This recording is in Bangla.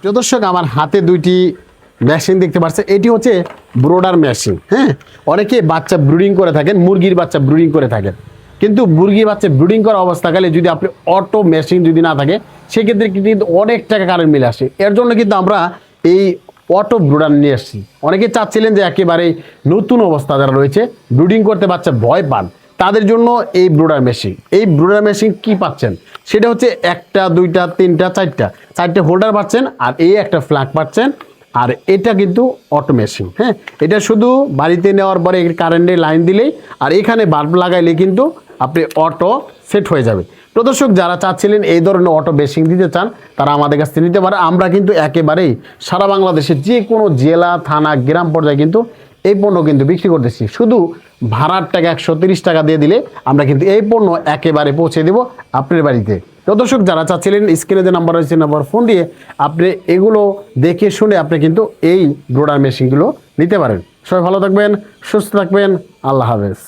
প্রিয় দর্শক, আমার হাতে দুইটি মেশিন দেখতে পাচ্ছেন এটি হচ্ছে ব্রোডার মেশিন হ্যাঁ? অনেকে বাচ্চা ব্রুডিং করে থাকেন, মুরগির বাচ্চা ব্রুডিং করে থাকেন। কিন্তু মুরগির বাচ্চা ব্রুডিং করা অবস্থাকালে যদি আপনি অটো মেশিন যদি না থাকে, সেক্ষেত্রে কিন্তু অনেক টাকা কারেন্ট মিলে আসে। এর জন্য কিন্তু আমরা এই অটো ব্রুডার নিয়ে এসেছি। অনেকে চাচ্ছিলেন যে একেবারে নতুন অবস্থা যারা রয়েছে ব্রুডিং করতে বাচ্চা ভয় পান। তাদের জন্য এই ব্রোডার মেশিন। এই ব্রুডার মেশিন কি পাচ্ছেন? সেটা হচ্ছে একটা, দুইটা, তিনটা, চারটা। চারটে হোল্ডার পাচ্ছেন আর এই একটা ফ্ল্যাগ পাচ্ছেন। আর এটা কিন্তু অটো মেশিন হ্যাঁ? এটা শুধু বাড়িতে নেওয়ার পরে কারেন্টে লাইন দিলেই, আর এখানে বাল্ব লাগাইলে কিন্তু আপনি অটো সেট হয়ে যাবে। প্রদর্শক যারা চাচ্ছিলেন এই ধরনের অটো বেসিং দিতে চান, তারা আমাদের কাছ থেকে নিতে পারে। আমরা কিন্তু একেবারেই সারা বাংলাদেশে যে কোনো জেলা, থানা, গ্রাম পর্যায়ে কিন্তু এই পণ্য কিন্তু বিক্রি করতেছি। শুধু ভাড়ার টাকা একশো টাকা দিয়ে দিলে আমরা কিন্তু এই পণ্য একেবারে পৌঁছে দেব আপনার বাড়িতে। তো দর্শক, যারা চাচ্ছিলেন স্ক্রিনে যে নাম্বার রয়েছে নাম্বার ফোন দিয়ে আপনি এগুলো দেখে শুনে আপনি কিন্তু এই ব্রোডার মেশিনগুলো নিতে পারেন। সবাই ভালো থাকবেন, সুস্থ থাকবেন, আল্লাহ হাফেজ।